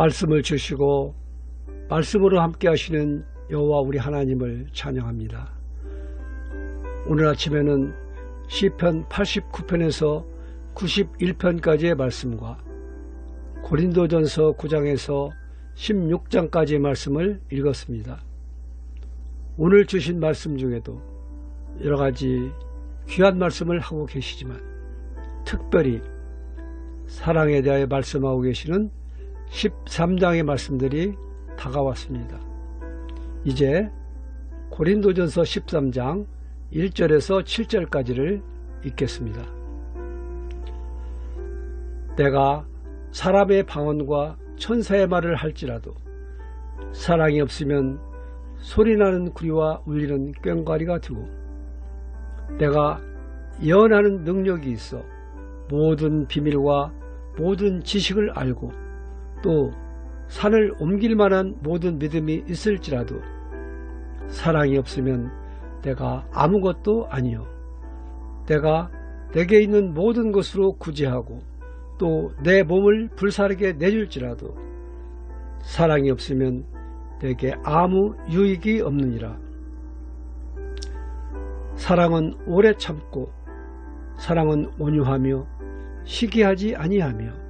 말씀을 주시고 말씀으로 함께 하시는 여호와 우리 하나님을 찬양합니다. 오늘 아침에는 시편 89편에서 91편까지의 말씀과 고린도전서 9장에서 16장까지의 말씀을 읽었습니다. 오늘 주신 말씀 중에도 여러 가지 귀한 말씀을 하고 계시지만 특별히 사랑에 대하여 말씀하고 계시는 13장의 말씀들이 다가왔습니다. 이제 고린도전서 13장 1절에서 7절까지를 읽겠습니다. 내가 사람의 방언과 천사의 말을 할지라도 사랑이 없으면 소리나는 구리와 울리는 꽹과리가 되고 내가 예언하는 능력이 있어 모든 비밀과 모든 지식을 알고 또 산을 옮길 만한 모든 믿음이 있을지라도 사랑이 없으면 내가 아무것도 아니요. 내가 내게 있는 모든 것으로 구제하고 또 내 몸을 불사르게 내줄지라도 사랑이 없으면 내게 아무 유익이 없느니라. 사랑은 오래 참고 사랑은 온유하며 시기하지 아니하며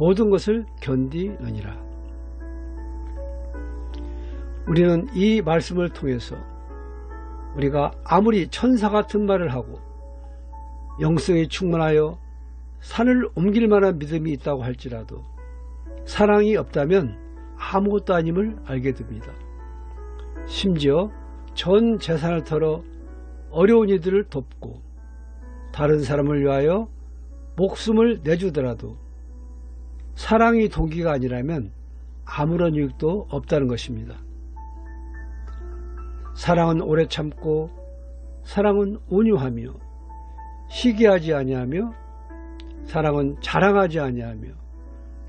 모든 것을 견디느니라. 우리는 이 말씀을 통해서 우리가 아무리 천사 같은 말을 하고 영성이 충만하여 산을 옮길 만한 믿음이 있다고 할지라도 사랑이 없다면 아무것도 아님을 알게 됩니다. 심지어 전 재산을 털어 어려운 이들을 돕고 다른 사람을 위하여 목숨을 내주더라도 사랑이 동기가 아니라면 아무런 유익도 없다는 것입니다. 사랑은 오래 참고 사랑은 온유하며 시기하지 아니하며 사랑은 자랑하지 아니하며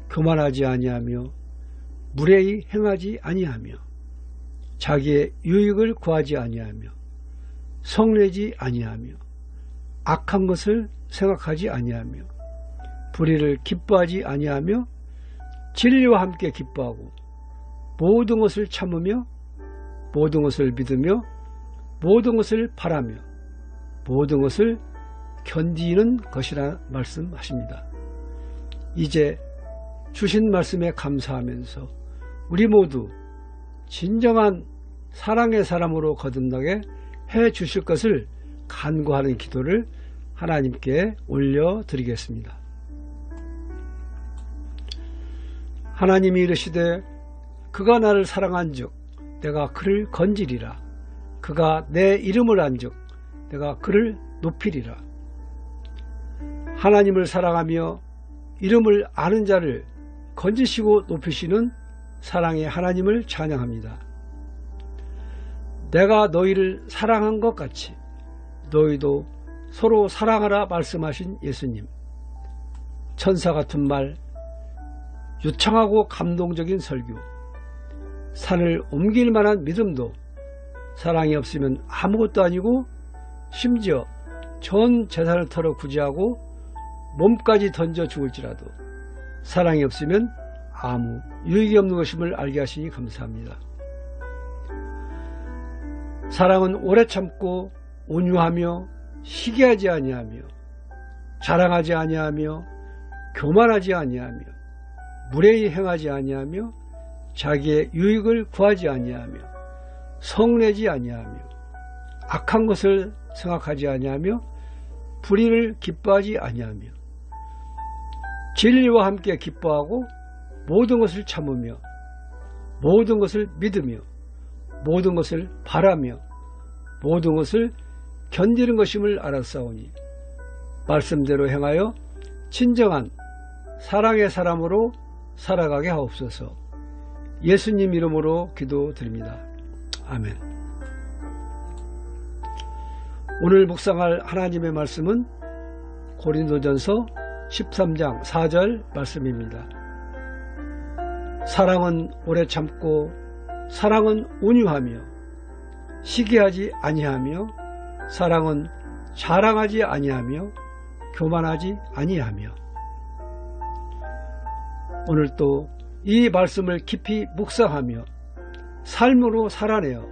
교만하지 아니하며 무례히 행하지 아니하며 자기의 유익을 구하지 아니하며 성내지 아니하며 악한 것을 생각하지 아니하며 불의를 기뻐하지 아니하며 진리와 함께 기뻐하고 모든 것을 참으며 모든 것을 믿으며 모든 것을 바라며 모든 것을 견디는 것이라 말씀하십니다. 이제 주신 말씀에 감사하면서 우리 모두 진정한 사랑의 사람으로 거듭나게 해 주실 것을 간구하는 기도를 하나님께 올려드리겠습니다. 하나님이 이르시되 그가 나를 사랑한 즉 내가 그를 건지리라. 그가 내 이름을 안즉 내가 그를 높이리라. 하나님을 사랑하며 이름을 아는 자를 건지시고 높이시는 사랑의 하나님을 찬양합니다. 내가 너희를 사랑한 것 같이 너희도 서로 사랑하라 말씀하신 예수님. 천사 같은 말 유창하고 감동적인 설교 산을 옮길 만한 믿음도 사랑이 없으면 아무것도 아니고 심지어 전 재산을 털어 구제하고 몸까지 던져 죽을지라도 사랑이 없으면 아무 유익이 없는 것임을 알게 하시니 감사합니다. 사랑은 오래 참고 온유하며 시기하지 아니하며 자랑하지 아니하며 교만하지 아니하며 무례히 행하지 아니하며 자기의 유익을 구하지 아니하며 성내지 아니하며 악한 것을 생각하지 아니하며 불의를 기뻐하지 아니하며 진리와 함께 기뻐하고 모든 것을 참으며 모든 것을 믿으며 모든 것을 바라며 모든 것을 견디는 것임을 알았사오니 말씀대로 행하여 진정한 사랑의 사람으로 살아가게 하옵소서 예수님 이름으로 기도드립니다. 아멘. 오늘 묵상할 하나님의 말씀은 고린도전서 13장 4절 말씀입니다. 사랑은 오래 참고 사랑은 온유하며 시기하지 아니하며 사랑은 자랑하지 아니하며 교만하지 아니하며 오늘 또이 말씀을 깊이 묵상하며 삶으로 살아내어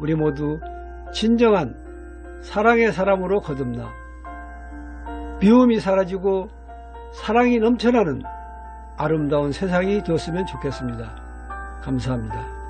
우리 모두 진정한 사랑의 사람으로 거듭나 미움이 사라지고 사랑이 넘쳐나는 아름다운 세상이 되었으면 좋겠습니다. 감사합니다.